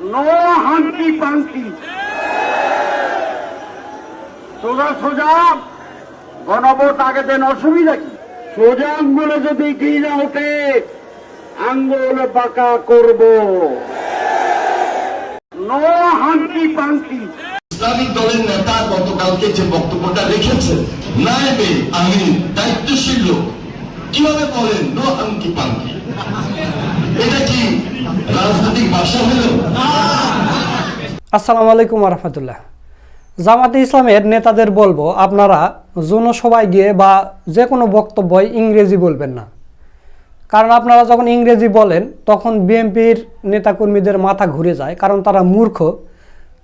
No hanky পাঙ্কি সোজা সোজা, গণভোট আগে দেন, অসুবিধা কি? সোজা আঙ্গুলে যদি না ওঠে, আঙ্গুল বাঁকা করব। নো হাঙ্কি পাঙ্কি ইসলামিক দলের নেতা গতকালকে যে বক্তব্যটা রেখেছে নায়েবে আমি দায়িত্বশীল লোক, কীভাবে বলেন নো হাঙ্কি পাঙ্কি এটা কি রাজনৈতিক ভাষা আসসালামু আলাইকুম রহমতুল্লাহ। জামাতে ইসলামের নেতাদের বলব, আপনারা জনসভায় গিয়ে বা যে কোনো বক্তব্যই ইংরেজি বলবেন না। কারণ আপনারা যখন ইংরেজি বলেন, তখন বিএনপির নেতাকর্মীদের মাথা ঘুরে যায়, কারণ তারা মূর্খ।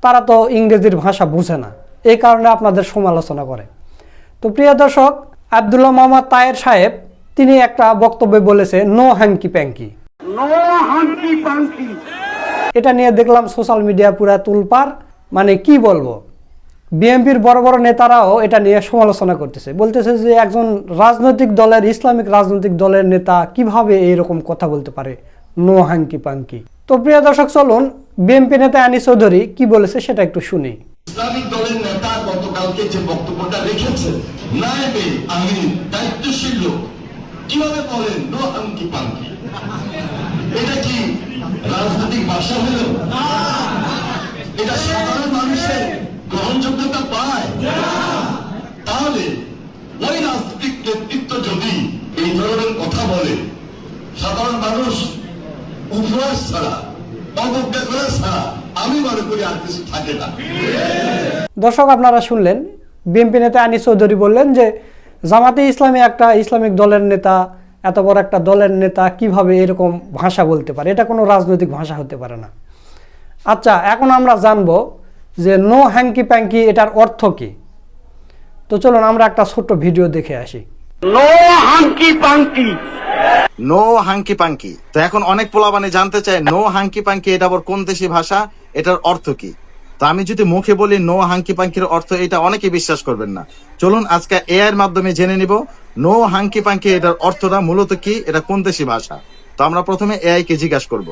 তারা তো ইংরেজির ভাষা বুঝে না। এই কারণে আপনাদের সমালোচনা করে। তো প্রিয় দর্শক, আবদুল্লাহ মোহাম্মদ তায়ের সাহেব, তিনি একটা বক্তব্যে বলেছে, no hanky panky no hanky panky এটা নিয়ে দেখলাম সোশ্যাল মিডিয়া পুরা তুলপার মানে কি বলব? বিএনপির বড় বড় নেতারাও এটা নিয়ে সমালোচনা করতেছে। বলতেছে যে একজন রাজনৈতিক দলের ইসলামিক রাজনৈতিক দলের নেতা কীভাবে এইরকম কথা বলতে পারে? নো হাঙ্কি পাঙ্কি তো প্রিয় দর্শক চলুন বিএনপি নেতা আনি চৌধুরী কি বলেছে সেটা একটু শুনি। ইসলামিক দলের নেতা গতকালকে যে বক্তব্যটা রেখেছে নায়েবে আমি দায়িত্বশীল লোক কীভাবে বলেন নো হাঙ্কি পাঙ্কি এটা কি রাজনৈতিক ভাষা হলো? এটা সাধারণ মানুষের গ্রহণযোগ্যতা পায়। তাহলে ওই রাজনৈতিক নেতৃত্ব যদি এই ধরনের কথা বলে সাধারণ মানুষ উপহাস ছাড়া অবজ্ঞা করা ছাড়া আমি মনে করি আর কিছু থাকে না। দর্শক আপনারা শুনলেন বিএনপি নেতা আনি চৌধুরী বললেন যে জামাতে ইসলামী একটা ইসলামিক দলের নেতা এত বড় একটা দলের নেতা কীভাবে এরকম ভাষা বলতে পারে? এটা কোনো রাজনৈতিক ভাষা হতে পারে না। আচ্ছা এখন আমরা জানব যে নো হ্যাঙ্কি প্যাঙ্কি এটার অর্থ কি? তো চলুন আমরা একটা ছোট্ট ভিডিও দেখে আসি। No hanky panky no hanky panky তো এখন অনেক পোলাবানে জানতে চায় নো হাঙ্কি পাঙ্কি এটা আবার কোন দেশি ভাষা? এটার অর্থ কি? তো আমি যদি মুখে বলি নো হাঙ্কি পাঙ্কির অর্থ এটা অনেকে বিশ্বাস করবেন না। চলুন আজকে এআই এর মাধ্যমে জেনে নিব নো হাঙ্কি পাঙ্কি এটার অর্থটা মূলত কি? এটা কোন দেশি ভাষা? তো আমরা প্রথমে এআই কে জিজ্ঞাসা করব।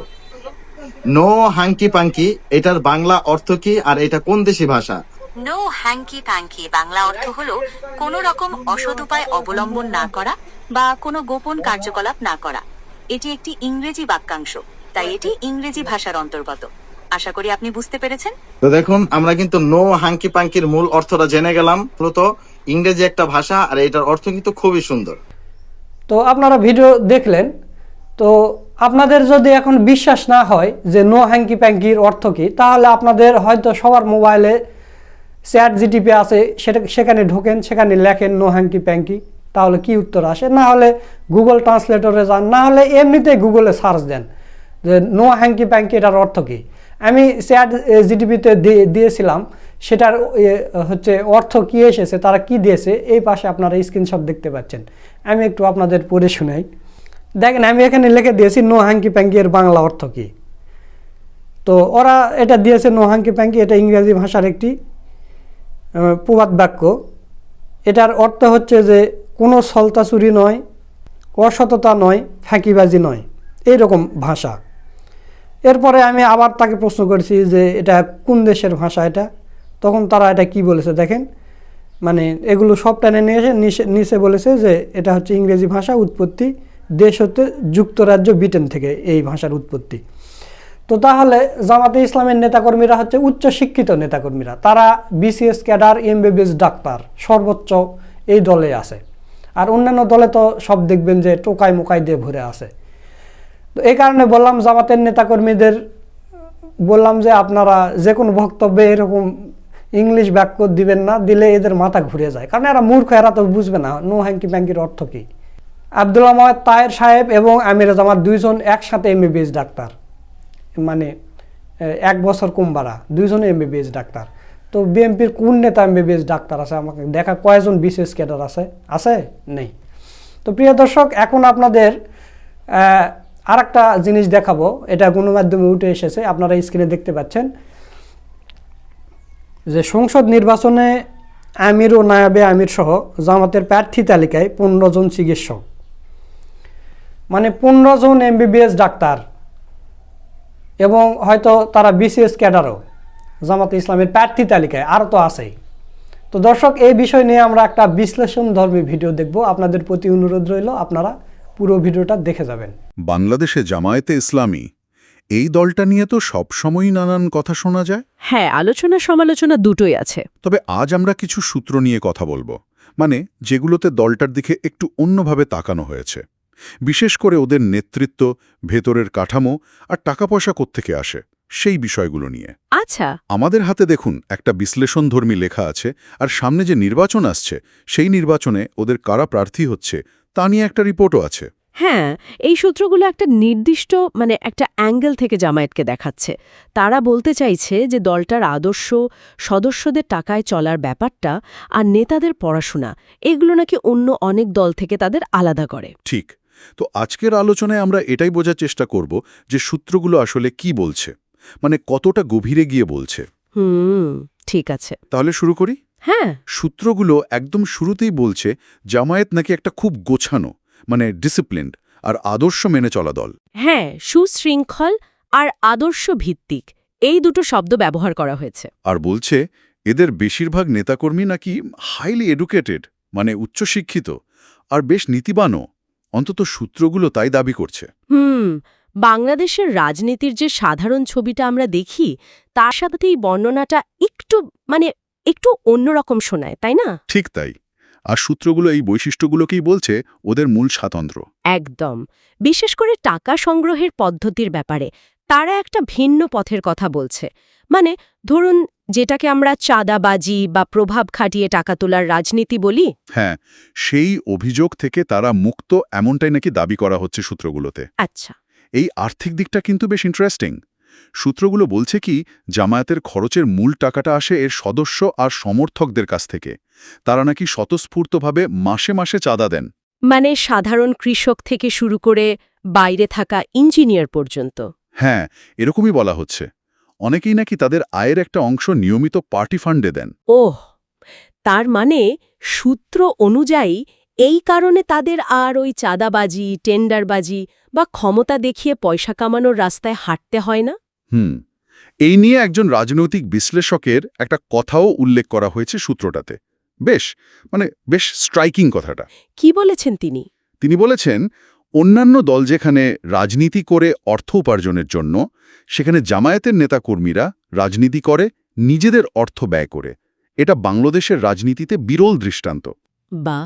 নো হাঙ্কি পাঙ্কি এটার বাংলা অর্থ কি আর এটা কোন দেশি ভাষা? নো হ্যাঙ্কি বাংলা অর্থ হলো কোনো রকম অসৎ উপায় অবলম্বন না করা বা কোনো গোপন কার্যকলাপ না করা। এটি একটি ইংরেজি বাক্যাংশ, তাই এটি ইংরেজি ভাষার অন্তর্গত। আশা করি আপনি বুঝতে পেরেছেন। তো দেখুন আমরা কিন্তু নো হাঙ্কি পাঙ্কির মূল অর্থটা জেনে গেলাম। মূলত ইংরেজি একটা ভাষা আর এটার অর্থ কিন্তু খুবই সুন্দর। তো আপনারা ভিডিও দেখলেন। তো আপনাদের যদি এখন বিশ্বাস না হয় যে নো হ্যাঙ্কি প্যাঙ্কির অর্থ কী তাহলে আপনাদের হয়তো সবার মোবাইলে চ্যাট জিটিপি আছে সেটা সেখানে ঢোকেন সেখানে লেখেন নো হ্যাঙ্কি প্যাঙ্কি তাহলে কি উত্তর আসে? না হলে গুগল ট্রান্সলেটরে যান না হলে এমনিতেই গুগলে সার্চ দেন যে নো হ্যাঙ্কি প্যাঙ্কি এটার অর্থ কী। আমি চ্যাট জিটিপিতে দিয়েছিলাম। সেটার হচ্ছে অর্থ কি এসেছে, তারা কি দিয়েছে, এই পাশে আপনারা স্ক্রিনশট দেখতে পাচ্ছেন। আমি একটু আপনাদের পড়ে শোনাই। দেখেন, আমি এখানে লিখে দিয়েছি, নো হাঙ্কি প্যাঙ্কি এর বাংলা অর্থ কী? তো ওরা এটা দিয়েছে, নো হাঙ্কি প্যাঙ্কি এটা ইংরেজি ভাষার একটি প্রবাদ বাক্য। এটার অর্থ হচ্ছে যে, কোনো সলতাচুরি নয়, অসততা নয়, ফাঁকিবাজি নয়। এইরকম ভাষা। এরপরে আমি আবার তাকে প্রশ্ন করেছি যে এটা কোন দেশের ভাষা এটা? তখন তারা এটা কি বলেছে দেখেন? মানে এগুলো সব টেনে নিয়ে এসে নিচে- বলেছে যে এটা হচ্ছে ইংরেজি ভাষা উৎপত্তি দেশ হতে যুক্তরাজ্য ব্রিটেন থেকে এই ভাষার উৎপত্তি। তো তাহলে জামাতে ইসলামের নেতাকর্মীরা হচ্ছে উচ্চ শিক্ষিত নেতাকর্মীরা। তারা বিসিএস ক্যাডার, এমবিবিএস ডাক্তার সর্বোচ্চ এই দলে আছে। আর অন্যান্য দলে তো সব দেখবেন যে টোকায় মোকায় দিয়ে ভরে আছে। তো এই কারণে বললাম জামাতের নেতাকর্মীদের, বললাম যে আপনারা যে কোনো বক্তব্যে এরকম ইংলিশ বাক্য দিবেন না, দিলে এদের মাথা ঘুরে যায়। কারণ এরা মূর্খ, এরা তো বুঝবে না, নো হ্যাঙ্কি ব্যাঙ্কির অর্থ কী। আবদুল্লাহ মহাদ তায়ের সাহেব এবং আমির জামাত দুইজন একসাথে এম এমবিবিএস ডাক্তার। মানে এক বছর কুম্বারা দুইজনে এমবিবিএস ডাক্তার। তো বিএনপির কোন নেতা এম এমবিবিএস ডাক্তার আছে আমাকে দেখা, কয়জন বিশেষ ক্যাডার আছে? আছে? নেই। তো প্রিয় দর্শক, এখন আপনাদের আর একটা জিনিস দেখাবো, এটা গণমাধ্যমে উঠে এসেছে, আপনারা স্ক্রিনে দেখতে পাচ্ছেন। যে সংসদ নির্বাচনে আমির ও নায়াবে আমির সহ জামাতের প্রার্থী তালিকায় পনেরো জন চিকিৎসক। মানে পনেরো জন এমবিবিএস ডাক্তার এবং হয়তো তারা বিসিএস ক্যাডারও জামাত ইসলামের প্রার্থী তালিকায়, আরও তো আছেই। তো দর্শক, এই বিষয় নিয়ে আমরা একটা বিশ্লেষণ ধর্মী ভিডিও দেখব। আপনাদের প্রতি অনুরোধ রইল, আপনারা পুরো ভিডিওটা দেখে যাবেন। বাংলাদেশে জামায়াতে ইসলামী এই দলটা নিয়ে তো সবসময়ই নানান কথা শোনা যায়। হ্যাঁ আলোচনা সমালোচনা দুটোই আছে। তবে আজ আমরা কিছু সূত্র নিয়ে কথা বলব মানে যেগুলোতে দলটার দিকে একটু অন্যভাবে তাকানো হয়েছে। বিশেষ করে ওদের নেতৃত্ব ভেতরের কাঠামো আর টাকা পয়সা কোত্থেকে আসে। সেই বিষয়গুলো নিয়ে। আচ্ছা। আমাদের হাতে দেখুন একটা বিশ্লেষণধর্মী লেখা আছে আর সামনে যে নির্বাচন আসছে সেই নির্বাচনে ওদের কারা প্রার্থী হচ্ছে তা নিয়ে একটা রিপোর্টও আছে। হ্যাঁ এই সূত্রগুলো একটা নির্দিষ্ট মানে একটা অ্যাঙ্গেল থেকে জামায়াতকে দেখাচ্ছে। তারা বলতে চাইছে যে দলটার আদর্শ সদস্যদের টাকায় চলার ব্যাপারটা আর নেতাদের পড়াশোনা এগুলো নাকি অন্য অনেক দল থেকে তাদের আলাদা করে। ঠিক। তো আজকের আলোচনায় আমরা এটাই বোঝার চেষ্টা করব যে সূত্রগুলো আসলে কি বলছে। মানে কতটা গভীরে গিয়ে বলছে। হুম ঠিক আছে। তাহলে শুরু করি? হ্যাঁ। সূত্রগুলো একদম শুরুতেই বলছে জামায়াত নাকি একটা খুব গোছানো মানে ডিসিপ্লিনড আর আদর্শ মেনে চলা দল। হ্যাঁ সুশৃঙ্খল আর আদর্শ ভিত্তিক এই দুটো শব্দ ব্যবহার করা হয়েছে। আর বলছে এদের বেশিরভাগ নেতাকর্মী নাকি হাইলি এডুকেটেড মানে উচ্চশিক্ষিত আর বেশ নীতিবানও অন্তত সূত্রগুলো তাই দাবি করছে। হুম বাংলাদেশের রাজনীতির যে সাধারণ ছবিটা আমরা দেখি তার সাথে এই বর্ণনাটা একটু মানে একটু অন্যরকম শোনায় তাই না? ঠিক তাই। আর সূত্রগুলো এই বৈশিষ্ট্যগুলোকেই বলছে ওদের মূল স্বাতন্ত্র্য। একদম। বিশেষ করে টাকা সংগ্রহের পদ্ধতির ব্যাপারে তারা একটা ভিন্ন পথের কথা বলছে। মানে ধরুন যেটাকে আমরা চাঁদাবাজি বা প্রভাব খাটিয়ে টাকা তোলার রাজনীতি বলি। হ্যাঁ সেই অভিযোগ থেকে তারা মুক্ত এমনটাই নাকি দাবি করা হচ্ছে সূত্রগুলোতে। আচ্ছা। এই আর্থিক দিকটা কিন্তু বেশ ইন্টারেস্টিং সূত্রগুলো বলছে কি জামায়াতের খরচের মূল টাকাটা আসে এর সদস্য আর সমর্থকদের কাছ থেকে। তারা নাকি স্বতঃস্ফূর্তভাবে মাসে মাসে চাঁদা দেন। মানে সাধারণ কৃষক থেকে শুরু করে বাইরে থাকা ইঞ্জিনিয়ার পর্যন্ত। হ্যাঁ এরকমই বলা হচ্ছে। অনেকেই নাকি তাদের আয়ের একটা অংশ নিয়মিত পার্টি ফান্ডে দেন। ওহ তার মানে সূত্র অনুযায়ী এই কারণে তাদের আর ওই চাঁদাবাজি টেন্ডারবাজি বা ক্ষমতা দেখিয়ে পয়সা কামানোর রাস্তায় হাঁটতে হয় না? হুম এই নিয়ে একজন রাজনৈতিক বিশ্লেষকের একটা কথাও উল্লেখ করা হয়েছে সূত্রটাতে। বেশ মানে বেশ স্ট্রাইকিং কথাটা। কি বলেছেন তিনি? তিনি বলেছেন অন্যান্য দল যেখানে রাজনীতি করে অর্থ উপার্জনের জন্য সেখানে জামায়াতের নেতাকর্মীরা রাজনীতি করে নিজেদের অর্থ ব্যয় করে। এটা বাংলাদেশের রাজনীতিতে বিরল দৃষ্টান্ত। বা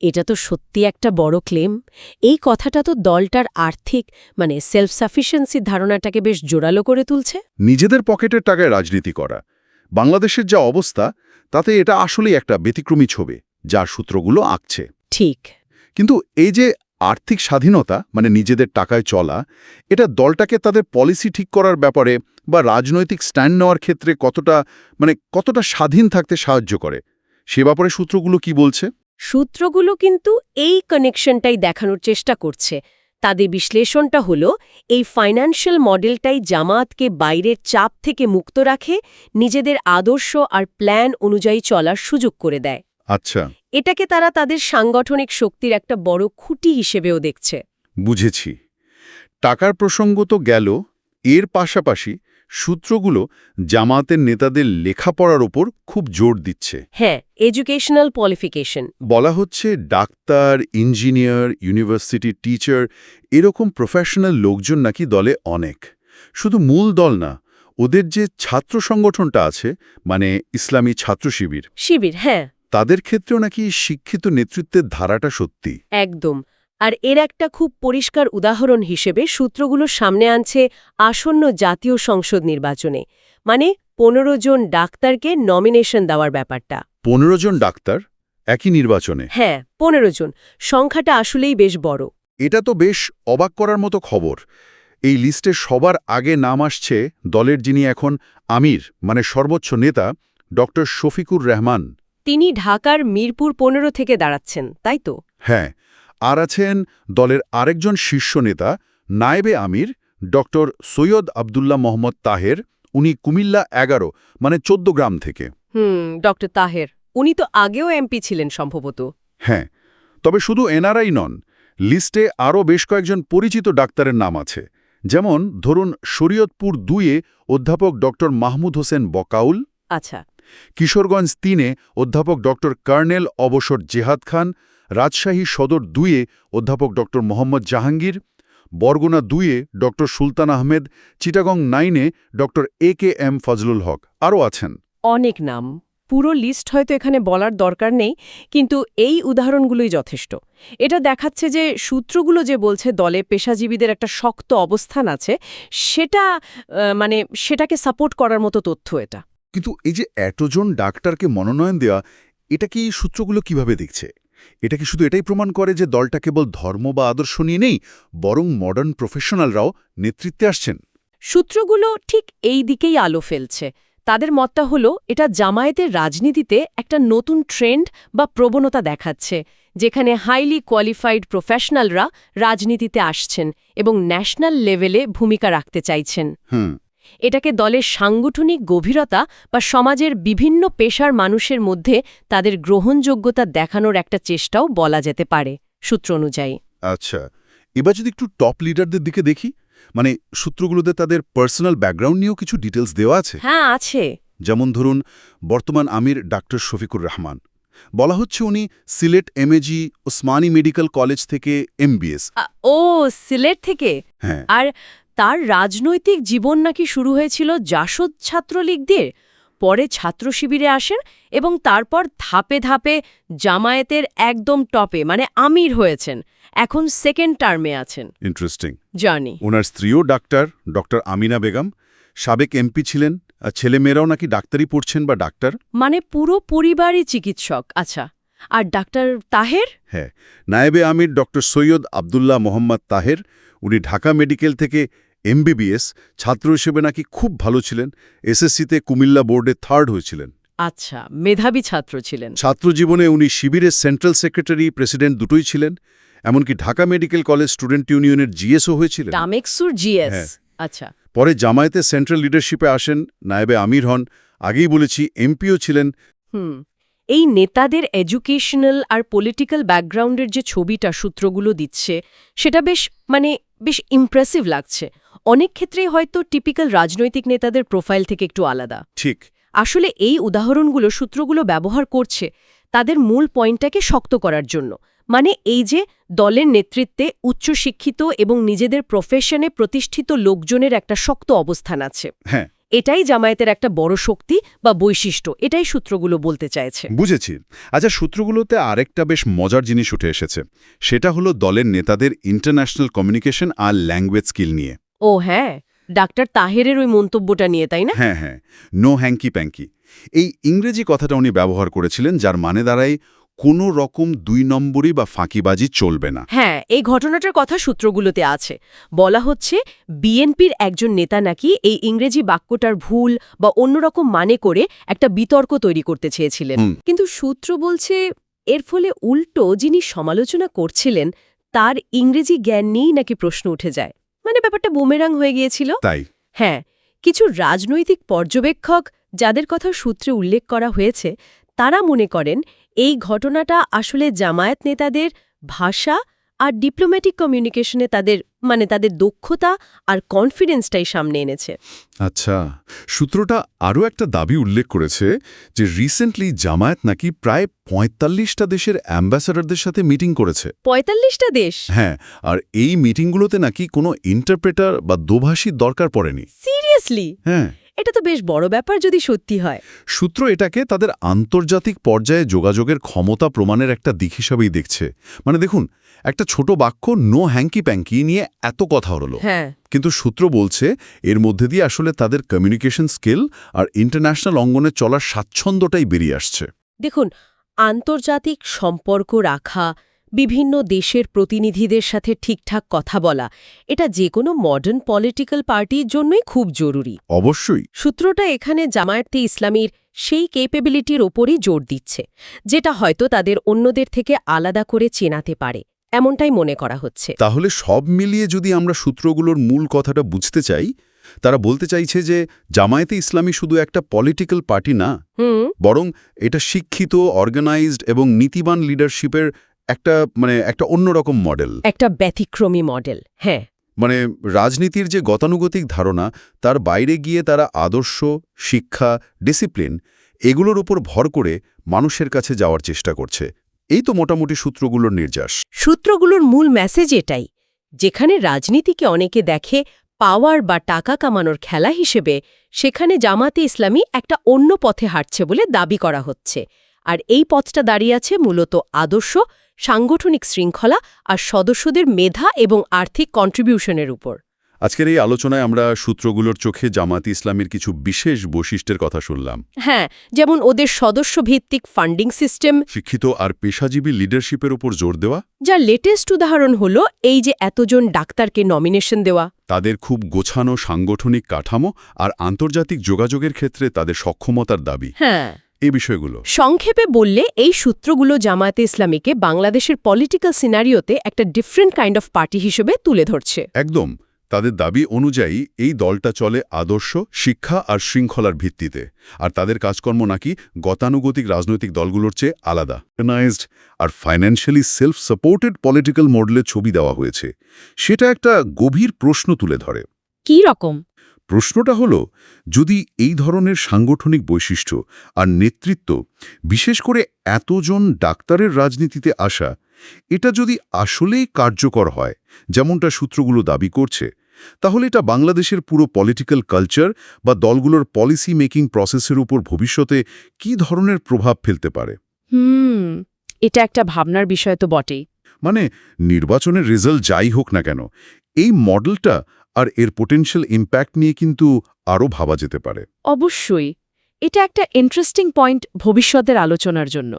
এটা তো সত্যি একটা বড় ক্লেম। এই কথাটা তো দলটার আর্থিক মানে সেলফ সাফিসিয়েন্সির ধারণাটাকে বেশ জোরালো করে তুলছে। নিজেদের পকেটের টাকায় রাজনীতি করা। বাংলাদেশের যা অবস্থা তাতে এটা আসলেই একটা ব্যতিক্রমী ছবি যার সূত্রগুলো আঁকছে। ঠিক। কিন্তু এই যে আর্থিক স্বাধীনতা মানে নিজেদের টাকায় চলা এটা দলটাকে তাদের পলিসি ঠিক করার ব্যাপারে বা রাজনৈতিক স্ট্যান্ড নেওয়ার ক্ষেত্রে কতটা মানে কতটা স্বাধীন থাকতে সাহায্য করে সে ব্যাপারে সূত্রগুলো কি বলছে? সূত্রগুলো কিন্তু এই কানেকশনটাই দেখানোর চেষ্টা করছে। তাদের বিশ্লেষণটা হলো এই ফাইন্যান্সিয়াল মডেলটাই জামাতকে বাইরের চাপ থেকে মুক্ত রাখে নিজেদের আদর্শ আর প্ল্যান অনুযায়ী চলার সুযোগ করে দেয়। আচ্ছা। এটাকে তারা তাদের সাংগঠনিক শক্তির একটা বড় খুঁটি হিসেবেও দেখছে। বুঝেছি। টাকার প্রসঙ্গ তো গেল এর পাশাপাশি সূত্রগুলো জামাতের নেতাদের লেখাপড়ার ওপর খুব জোর দিচ্ছে। হ্যাঁ এডুকেশনাল কোয়ালিফিকেশন বলা হচ্ছে ডাক্তার ইঞ্জিনিয়ার ইউনিভার্সিটি টিচার এরকম প্রফেশনাল লোকজন নাকি দলে অনেক। শুধু মূল দল না ওদের যে ছাত্র সংগঠনটা আছে মানে ইসলামী ছাত্র শিবির শিবির হ্যাঁ। তাদের ক্ষেত্রেও নাকি শিক্ষিত নেতৃত্বের ধারাটা সত্যি? একদম। আর এর একটা খুব পরিষ্কার উদাহরণ হিসেবে সূত্রগুলো সামনে আনছে আসন্ন জাতীয় সংসদ নির্বাচনে। মানে পনেরো জন ডাক্তারকে নমিনেশন দেওয়ার ব্যাপারটা। পনেরো জন ডাক্তার একই নির্বাচনে? হ্যাঁ পনেরো জন। সংখ্যাটা আসলেই বেশ বড়। এটা তো বেশ অবাক করার মতো খবর। এই লিস্টে সবার আগে নাম আসছে দলের যিনি এখন আমির মানে সর্বোচ্চ নেতা ডক্টর শফিকুর রহমান। তিনি ঢাকার মিরপুর পনেরো থেকে দাঁড়াচ্ছেন তাই তো? হ্যাঁ আর আছেন দলের আরেকজন শীর্ষ নেতা নায়েবে আমির ডক্টর সৈয়দ আবদুল্লাহ মোহাম্মদ তাহের উনি কুমিল্লা এগারো মানে চোদ্দ গ্রাম থেকে। হুম ডক্টর তাহের উনি তো আগেও এমপি ছিলেন সম্ভবত। হ্যাঁ তবে শুধু এনআরআই নন লিস্টে আরও বেশ কয়েকজন পরিচিত ডাক্তারের নাম আছে। যেমন ধরুন শরীয়তপুর দুইয়ে অধ্যাপক ডক্টর মাহমুদ হোসেন বকাউল আচ্ছা। কিশোরগঞ্জ তিনে অধ্যাপক ডক্টর কর্নেল অবসর জেহাদ খান রাজশাহী সদর দুইয়ে অধ্যাপক ডক্টর মোহাম্মদ জাহাঙ্গীর বরগুনা দুইয়ে ডক্টর সুলতান আহমেদ চিটাগং নাইনে doctor A K M Fazlul Haq আরও আছেন। অনেক নাম। পুরো লিস্ট হয়তো এখানে বলার দরকার নেই কিন্তু এই উদাহরণগুলোই যথেষ্ট। এটা দেখাচ্ছে যে সূত্রগুলো যে বলছে দলে পেশাজীবীদের একটা শক্ত অবস্থান আছে সেটা মানে সেটাকে সাপোর্ট করার মতো তথ্য এটা। কিন্তু এই যে এতজন ডাক্তারকে মনোনয়ন দেওয়া এটা কি সূত্রগুলো কীভাবে দেখছে? এটা কি শুধু এটাই প্রমাণ করে যে দলটা কেবল ধর্ম বা আদর্শ নিয়ে নেই বরং মডার্ন প্রফেশনালরাও নেতৃত্বে আসছেন। সূত্রগুলো ঠিক এই দিকেই আলো ফেলছে। তাদের মতটা হলো এটা জামায়াতের রাজনীতিতে একটা নতুন ট্রেন্ড বা প্রবণতা দেখাচ্ছে যেখানে হাইলি কোয়ালিফাইড প্রফেশনালরা রাজনীতিতে আসছেন এবং ন্যাশনাল লেভেলে ভূমিকা রাখতে চাইছেন। হুম। এটাকে দলের সাংগঠনিক গভীরতা বা সমাজের বিভিন্ন পেশার মানুষের মধ্যে তাদের গ্রহণযোগ্যতা দেখানোর একটা চেষ্টাও বলা যেতে পারে সূত্র অনুযায়ী। আচ্ছা এবার যদি একটু টপ লিডারদের দিকে দেখি মানে সূত্রগুলোতে তাদের পার্সোনাল ব্যাকগ্রাউন্ড নিয়েও কিছু ডিটেলস দেওয়া আছে? হ্যাঁ আছে। যেমন ধরুন বর্তমান আমির ডাক্তার শফিকুর রহমান। বলা হচ্ছে উনি Sylhet MAG Osmani medical college থেকে এমবিএস ও সিলেট থেকে? হ্যাঁ। আর তার রাজনৈতিক জীবন নাকি শুরু হয়েছিল জাসদ ছাত্রলীগদের। পরে ছাত্র শিবিরে আসেন এবং তারপর ধাপে ধাপে জামায়াতের একদম টপে মানে আমির হয়েছেন। এখন সেকেন্ড টার্মে আছেন। ইন্টারেস্টিং জার্নি ওনার স্ত্রীও ডাক্তার ডক্টর আমিনা বেগম। সাবেক এমপি ছিলেন আর ছেলেমেয়েরাও নাকি ডাক্তারি পড়ছেন বা ডাক্তার? মানে পুরো পরিবারই চিকিৎসক আচ্ছা। আর ডাক্তার তাহের? হ্যাঁ নায়েবে আমির ডক্টর সৈয়দ আবদুল্লাহ মোহাম্মদ তাহের উনি ঢাকা মেডিকেল থেকে এমবিবিএস ছাত্র হিসেবে নাকি খুব ভালো ছিলেন। এসএসসিতে কুমিল্লা বোর্ডে থার্ড হয়েছিলেন। আচ্ছা মেধাবী ছাত্র ছিলেন। ছাত্র জীবনে উনি শিবিরের সেন্ট্রাল সেক্রেটারি প্রেসিডেন্ট দুটোই ছিলেন। এমনকি ঢাকা মেডিকেল কলেজ স্টুডেন্ট ইউনিয়নের জিএসও হয়েছিলেন। ডামেক্সুর জিএস হ্যাঁ। আচ্ছা। পরে জামায়াতে সেন্ট্রাল লিডারশিপে আসেন নায়েবে আমির হন। আগেই বলেছি এমপিও ছিলেন। হুম এই নেতাদের এডুকেশনাল আর পলিটিক্যাল ব্যাকগ্রাউন্ডের যে ছবিটা সূত্রগুলো দিচ্ছে সেটা বেশ মানে বেশ ইমপ্রেসিভ লাগছে। অনেক ক্ষেত্রেই হয়তো টিপিক্যাল রাজনৈতিক নেতাদের প্রোফাইল থেকে একটু আলাদা। ঠিক। আসলে এই উদাহরণগুলো সূত্রগুলো ব্যবহার করছে তাদের মূল পয়েন্টটাকে শক্ত করার জন্য। মানে এই যে দলের নেতৃত্বে উচ্চশিক্ষিত এবং নিজেদের প্রফেশনে প্রতিষ্ঠিত লোকজনের একটা শক্ত অবস্থান আছে। হ্যাঁ। এটাই জামায়াতের একটা বড় শক্তি বা বৈশিষ্ট্য এটাই সূত্রগুলো বলতে চাইছে। বুঝেছি। আচ্ছা সূত্রগুলোতে আরেকটা বেশ মজার জিনিস উঠে এসেছে। সেটা হলো দলের নেতাদের ইন্টারন্যাশনাল কমিউনিকেশন আর ল্যাঙ্গুয়েজ স্কিল নিয়ে। ও হ্যাঁ ডাক্তার তাহেরের ওই মন্তব্যটা নিয়ে তাই না? হ্যাঁ হ্যাঁ নো হ্যাঙ্কি প্যাঙ্কি। এই ইংরেজি কথাটা উনি ব্যবহার করেছিলেন যার মানে দাঁড়ায় কোনো রকম দুই নম্বরই বা ফাঁকিবাজি চলবে না। হ্যাঁ এই ঘটনাটার কথা সূত্রগুলোতে আছে। বলা হচ্ছে বিএনপির একজন নেতা নাকি এই ইংরেজি বাক্যটার ভুল বা অন্যরকম মানে করে একটা বিতর্ক তৈরি করতে চেয়েছিলেন। কিন্তু সূত্র বলছে এর ফলে উল্টো যিনি সমালোচনা করছিলেন তার ইংরেজি জ্ঞান নিয়েই নাকি প্রশ্ন উঠে যায়। মানে ব্যাপারটা বুমেরাং হয়ে গিয়েছিল? তাই। হ্যাঁ কিছু রাজনৈতিক পর্যবেক্ষক যাদের কথা সূত্রে উল্লেখ করা হয়েছে তারা মনে করেন এই ঘটনাটা আসলে জামায়াত নেতাদের ভাষা আর ডিপ্লোম্যাটিক কমিউনিকেশনে তাদের মানে তাদের দক্ষতা আর কনফিডেন্সটাই সামনে এনেছে। আচ্ছা সূত্রটা আরও একটা দাবি উল্লেখ করেছে যে রিসেন্টলি জামায়াত নাকি প্রায় পঁয়তাল্লিশটা দেশের অ্যাম্বাসাডারদের সাথে মিটিং করেছে। পঁয়তাল্লিশটা দেশ? হ্যাঁ আর এই মিটিংগুলোতে নাকি কোনো ইন্টারপ্রেটার বা দোভাষীর দরকার পড়েনি। সিরিয়াসলি হ্যাঁ। এটা তো বেশ বড় ব্যাপার যদি সত্যি হয়। সূত্র এটাকে তাদের আন্তর্জাতিক পর্যায়ে যোগাযোগের ক্ষমতা প্রমাণের একটা দিক হিসাবেই দেখছে। মানে দেখুন একটা ছোট বাক্য নো হ্যাঙ্কি প্যাঙ্কি নিয়ে এত কথা হলো। হ্যাঁ। কিন্তু সূত্র বলছে এর মধ্যে দিয়ে আসলে তাদের কমিউনিকেশন স্কিল আর ইন্টারন্যাশনাল অঙ্গনে চলার স্বাচ্ছন্দ্যটাই বেরিয়ে আসছে। দেখুন আন্তর্জাতিক সম্পর্ক রাখা বিভিন্ন দেশের প্রতিনিধিদের সাথে ঠিকঠাক কথা বলা এটা যে কোনো মডার্ন পলিটিক্যাল পার্টির জন্যই খুব জরুরি। অবশ্যই। সূত্রটা এখানে জামায়াতে ইসলামীর সেই কেপেবিলিটির ওপরই জোর দিচ্ছে যেটা হয়তো তাদের অন্যদের থেকে আলাদা করে চেনাতে পারে এমনটাই মনে করা হচ্ছে। তাহলে সব মিলিয়ে যদি আমরা সূত্রগুলোর মূল কথাটা বুঝতে চাই তারা বলতে চাইছে যে জামায়াতে ইসলামী শুধু একটা পলিটিক্যাল পার্টি না বরং এটা শিক্ষিত অর্গানাইজড এবং নীতিবান লিডারশিপের একটা মানে একটা অন্যরকম মডেল। একটা ব্যতিক্রমী মডেল হ্যাঁ। মানে রাজনীতির যে গতানুগতিক ধারণা তার বাইরে গিয়ে তারা আদর্শ শিক্ষা ডিসিপ্লিন এগুলোর উপর ভর করে মানুষের কাছে যাওয়ার চেষ্টা করছে। এই তো মোটামুটি সূত্রগুলোর নির্যাস। সূত্রগুলোর মূল মেসেজ এটাই যেখানে রাজনীতিকে অনেকে দেখে পাওয়ার বা টাকা কামানোর খেলা হিসেবে সেখানে জামাতে ইসলামী একটা অন্য পথে হাঁটছে বলে দাবি করা হচ্ছে। আর এই পথটা দাঁড়িয়ে আছে মূলত আদর্শ সাংগঠনিক শৃঙ্খলা আর সদস্যদের মেধা এবং আর্থিক কন্ট্রিবিউশনের উপর। আজকের এই আলোচনায় আমরা সূত্রগুলোর চোখে জামাতি ইসলামের কিছু বিশেষ বৈশিষ্ট্যের কথা শুনলাম। হ্যাঁ যেমন ওদের সদস্য ভিত্তিক ফান্ডিং সিস্টেম শিক্ষিত আর পেশাজীবী লিডারশিপের উপর জোর দেওয়া। যার লেটেস্ট উদাহরণ হলো এই যে এতজন ডাক্তারকে নমিনেশন দেওয়া। তাদের খুব গোছানো সাংগঠনিক কাঠামো আর আন্তর্জাতিক যোগাযোগের ক্ষেত্রে তাদের সক্ষমতার দাবি। হ্যাঁ। এই বিষয়গুলো। সংক্ষেপে বললে এই সূত্রগুলো জামায়াতে ইসলামীকে বাংলাদেশের পলিটিক্যাল সিনারিওতে একটা ডিফারেন্ট কাইন্ড অফ পার্টি হিসেবে তুলে ধরছে। একদম। তাদের দাবি অনুযায়ী এই দলটা চলে আদর্শ শিক্ষা আর শৃঙ্খলার ভিত্তিতে। আর তাদের কাজকর্ম নাকি গতানুগতিক রাজনৈতিক দলগুলোর চেয়ে আলাদা। অর্গানাইজড আর ফাইন্যান্সিয়ালি সেলফ সাপোর্টেড পলিটিক্যাল মডেলের ছবি দেওয়া হয়েছে। সেটা একটা গভীর প্রশ্ন তুলে ধরে। কি রকম? প্রশ্নটা হলো যদি এই ধরনের সাংগঠনিক বৈশিষ্ট্য আর নেতৃত্ব বিশেষ করে এতজন ডাক্তারের রাজনীতিতে আসা এটা যদি আসলেই কার্যকর হয় যেমনটা সূত্রগুলো দাবি করছে তাহলে এটা বাংলাদেশের পুরো পলিটিক্যাল কালচার বা দলগুলোর পলিসি মেকিং প্রসেসের উপর ভবিষ্যতে কি ধরনের প্রভাব ফেলতে পারে? হুম এটা একটা ভাবনার বিষয় তো বটেই। মানে নির্বাচনের রেজাল্ট যাই হোক না কেন এই মডেলটা আর এর পোটেনশিয়াল ইম্প্যাক্ট নিয়ে কিন্তু আরও ভাবা যেতে পারে। অবশ্যই, এটা একটা ইন্টারেস্টিং পয়েন্ট ভবিষ্যতের আলোচনার জন্য।